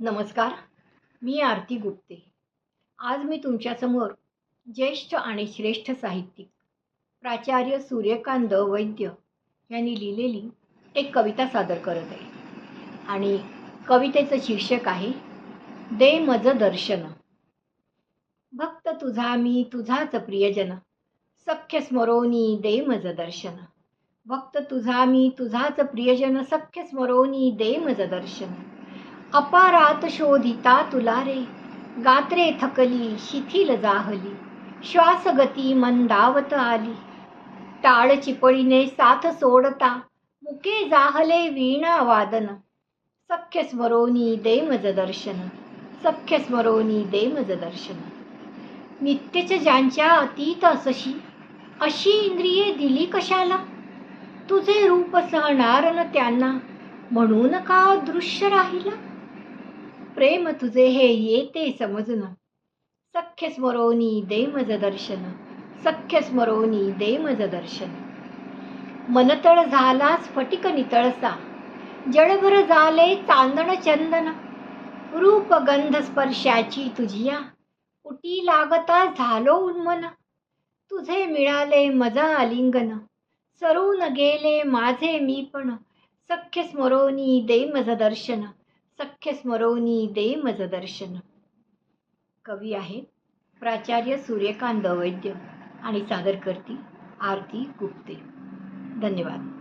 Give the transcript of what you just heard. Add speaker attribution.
Speaker 1: नमस्कार मी आरती गुप्ते. आज मी तुमच्यासमोर ज्येष्ठ आणि श्रेष्ठ साहित्यिक प्राचार्य सूर्यकांत वैद्य यांनी लिहिलेली एक कविता सादर करत आहे. आणि कवितेचं शीर्षक आहे दे मज दर्शन. भक्त तुझा मी तुझाच प्रियजन सख्य स्मरोनी दे मज दर्शन. भक्त तुझा मी तुझाच प्रियजन सख्य स्मरोनी दे मज दर्शन. अपारात शोधिता तुला रे. गात्रे थकली शिथिल जाहली. श्वासगती मंदावत आली. टाळ चिपळीने साथ सोडता मुके जाहले वीणा वादन सख्य स्मरोनी दे मज दर्शन सख्य स्मरोनी दे मज दर्शन. नित्यच ज्यांच्या अतीत असशी अशी इंद्रिये दिली कशाला? तुझे रूप सहणार न त्यांना म्हणून का दृश्य राहिला? प्रेम तुझे हे येते समजन. सख्य स्मरोनी दे मज दर्शन. सख्य स्मरोनी दे मज दर्शन. मनतळ झाला स्फटिक नितळसा. जळभर झाले चांदण चंदन. रूप गंध स्पर्शाची तुझिया. उटी लागता झालो उन्मन. तुझे मिळाले मजा आलिंगन. सरून गेले माझे मी पण. सख्य स्मरोनी दे मज दर्शन. सख्य स्मरवणी दे मज दर्शन कवी आहेत प्राचार्य सूर्यकांत वैद्य आणि सादर करती आरती गुप्ते. धन्यवाद.